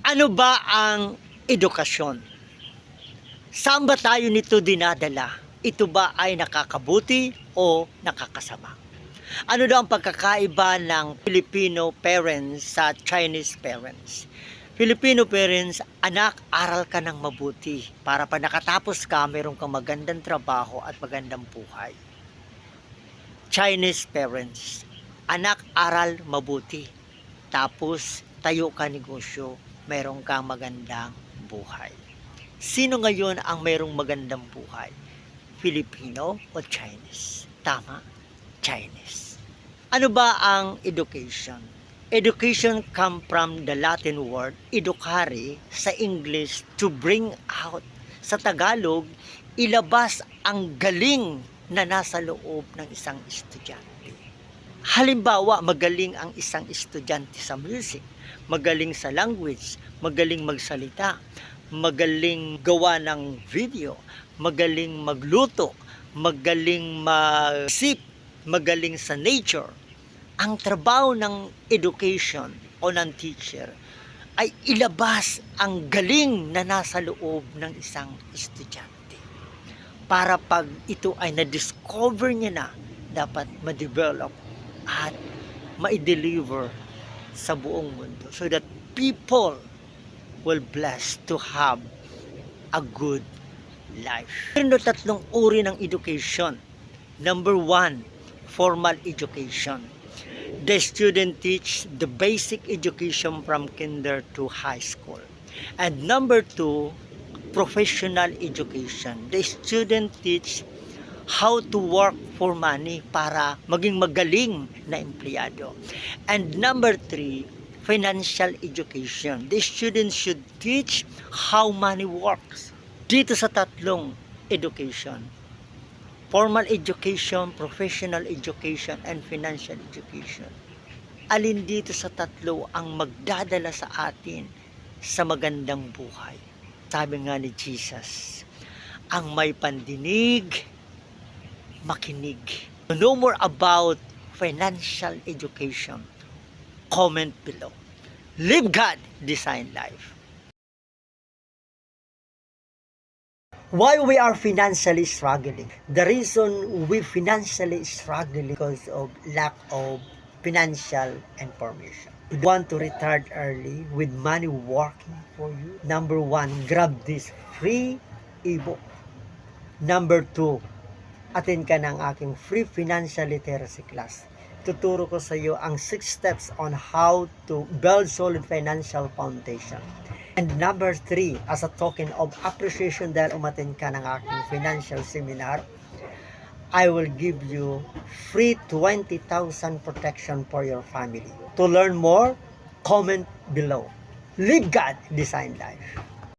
Ano ba ang edukasyon? Saan ba tayo nito dinadala? Ito ba ay nakakabuti o nakakasama? Ano daw ang pagkakaiba ng Filipino parents sa Chinese parents? Filipino parents, anak, aral ka ng mabuti para pa nakatapos ka, meron kang magandang trabaho at magandang buhay. Chinese parents, anak, aral mabuti. Tapos, tayo ka negosyo, meron kang magandang buhay. Sino ngayon ang mayroong magandang buhay? Filipino o Chinese? Tama, Chinese. Ano ba ang education? Education come from the Latin word educare sa English to bring out. Sa Tagalog, ilabas ang galing na nasa loob ng isang estudyante. Halimbawa, magaling ang isang estudyante sa music, magaling sa language, magaling magsalita, magaling gawa ng video, magaling magluto, magaling mag-sip, magaling sa nature. Ang trabaho ng education o ng teacher ay ilabas ang galing na nasa loob ng isang estudyante. Para pag ito ay na-discover niya na, dapat ma-develop at ma-deliver sa buong mundo so that people will bless to have a good life. Meron daw tatlong uri ng education. Number one, formal education. The student teach the basic education from kinder to high school. And number two, professional education. The student teach how to work for money para maging magaling na empleyado. And number three, financial education. The student should teach how money works. Dito sa tatlong education, formal education, professional education, and financial education. Alin dito sa tatlo ang magdadala sa atin sa magandang buhay? Sabi nga ni Jesus, ang may pandinig, makinig. To know more about financial education, comment below. Live God, design life. Why we are financially struggling? The reason we financially struggling because of lack of financial information. You want to retire early with money working for you? Number one, grab this free ebook. Number two, attend ka ng aking free financial literacy class. Tuturo ko sa iyo ang six steps on how to build solid financial foundation. And number three, as a token of appreciation dahil umatin ka ng aking financial seminar, I will give you free 20,000 protection for your family. To learn more, comment below. Live God, Design Life.